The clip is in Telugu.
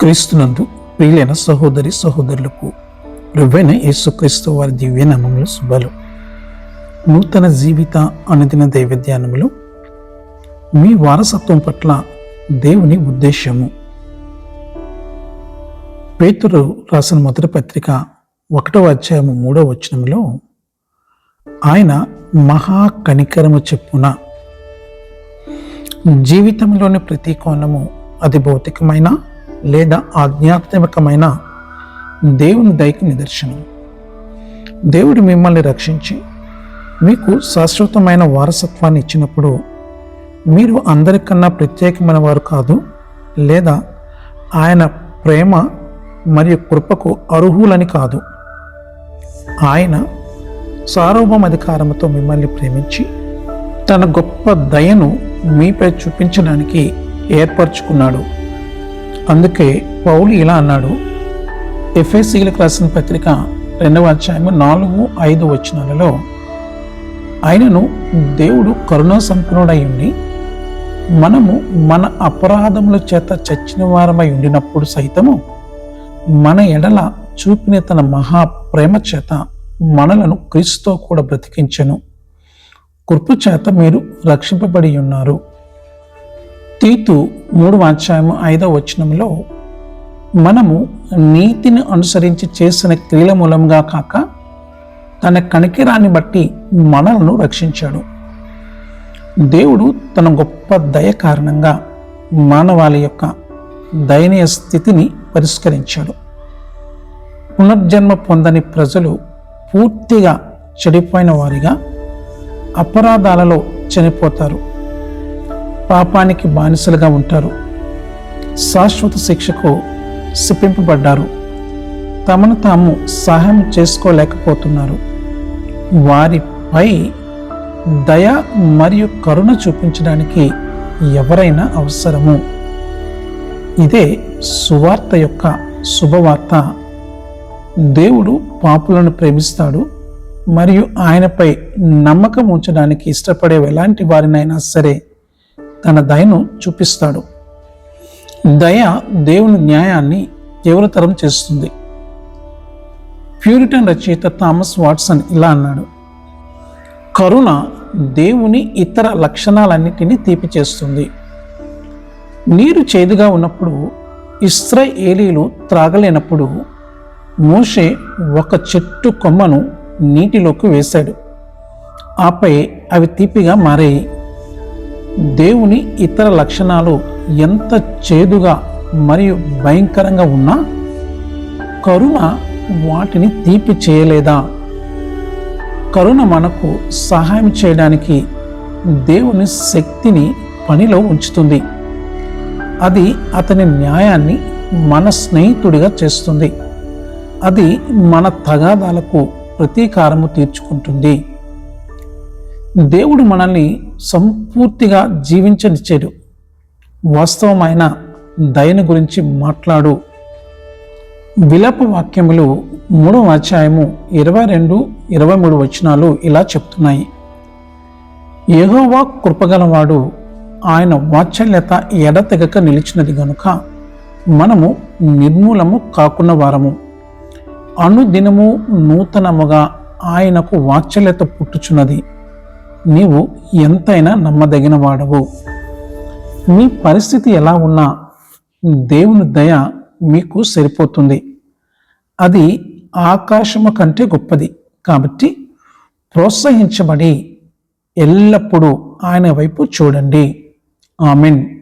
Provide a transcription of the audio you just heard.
క్రీస్తునందు ప్రియులైన సహోదరి సహోదరులకు రువైన యేసుక్రీస్తు వారి దివ్య నామంలో శుభాలు. నూతన జీవిత అనుదిన దైవధ్యానములు. మీ వారసత్వం పట్ల దేవుని ఉద్దేశము. పేతురు రాసిన మొదటి పత్రిక ఒకటవ అధ్యాయము మూడవ వచనంలో ఆయన మహా కనికరము చెప్పున జీవితంలోని ప్రతి కోణము అది భౌతికమైన లేదా ఆధ్యాత్మికమైన దేవుని దయకు నిదర్శనం. దేవుడు మిమ్మల్ని రక్షించి మీకు శాశ్వతమైన వారసత్వాన్ని ఇచ్చినప్పుడు మీరు అందరికన్నా ప్రత్యేకమైన వారు కాదు లేదా ఆయన ప్రేమ మరియు కృపకు అర్హులని కాదు. ఆయన సార్వభౌమ అధికారంతో మిమ్మల్ని ప్రేమించి తన గొప్ప దయను మీపై చూపించడానికి ఏర్పరచుకున్నాడు. అందుకే పౌలు ఇలా అన్నాడు. ఎఫ్ఎస్సీలకు రాసిన పత్రిక రెండవ అధ్యాయము నాలుగు ఐదు వచనాలలో ఆయనను దేవుడు కరుణా సంపన్నుడై ఉండి మనము మన అపరాధముల చేత చచ్చిన వారమై ఉండినప్పుడు సైతము మన ఎడల చూపిన తన మహా ప్రేమ చేత మనలను క్రీస్తుతో కూడా బ్రతికించను. కృప చేత మీరు రక్షింపబడి ఉన్నారు. తీతు మూడు అధ్యాయము ఐదవ వచనంలో మనము నీతిని అనుసరించి చేసిన క్రియల మూలంగా కాక తన కణికిరాన్ని బట్టి మనలను రక్షించాడు. దేవుడు తన గొప్ప దయ కారణంగా మానవాళి యొక్క దయనీయ స్థితిని పరిష్కరించాడు. పునర్జన్మ పొందని ప్రజలు పూర్తిగా చెడిపోయిన వారిగా అపరాధాలలో చనిపోతారు. పాపానికి బానిసలుగా ఉంటారు. శాశ్వత శిక్షకు శిపింపబడ్డారు తమను తాము సహాయం చేసుకోలేకపోతున్నారు. వారిపై దయ మరియు కరుణ చూపించడానికి ఎవరైనా అవసరము. ఇదే సువార్త యొక్క శుభవార్త. దేవుడు పాపులను ప్రేమిస్తాడు మరియు ఆయనపై నమ్మకం ఉంచడానికి ఇష్టపడే ఎలాంటి వారినైనా సరే తన దయను చూపిస్తాడు. దయ దేవుని న్యాయాన్ని తీవ్రతరం చేస్తుంది. ప్యూరిటన్ రచయిత థామస్ వాట్సన్ ఇలా అన్నాడు. కరుణ దేవుని ఇతర లక్షణాలన్నిటినీ తీపి చేస్తుంది. నీరు చేదుగా ఉన్నప్పుడు ఇస్రాయేలీలు త్రాగలేనప్పుడు మోషే ఒక చెట్టు కొమ్మను నీటిలోకి వేశాడు. ఆపై అవి తీపిగా మారాయి. దేవుని ఇతర లక్షణాలు ఎంత చేదుగా మరియు భయంకరంగా ఉన్నా కరుణ వాటిని తీపి చేయలేదా? కరుణ మనకు సహాయం చేయడానికి దేవుని శక్తిని పనిలో ఉంచుతుంది. అది అతని న్యాయాన్ని మన స్నేహితుడిగా చేస్తుంది. అది మన తగాదాలకు ప్రతీకారము తీర్చుకుంటుంది. దేవుడు మనల్ని సంపూర్తిగా జీవించనిచ్చాడు. వాస్తవమైన దయను గురించి మాట్లాడు. విలప వాక్యములు మూడవ అధ్యాయము ఇరవై రెండు ఇరవై మూడు వచనాలు ఇలా చెప్తున్నాయి. ఏహోవా కృపగలవాడు ఆయన వాత్సల్యత ఎడతెగక నిలిచినది గనుక మనము నిర్మూలము కాకున్న వారము. అనుదినము నూతనముగా ఆయనకు వాత్సల్యత పుట్టుచున్నది. నీవు ఎంతైనా నమ్మదగిన వాడవు మీ పరిస్థితి ఎలా ఉన్నా దేవుని దయ మీకు సరిపోతుంది. అది ఆకాశము కంటే గొప్పది. కాబట్టి ప్రోత్సహించబడి ఎల్లప్పుడూ ఆయన వైపు చూడండి. ఆమెన్.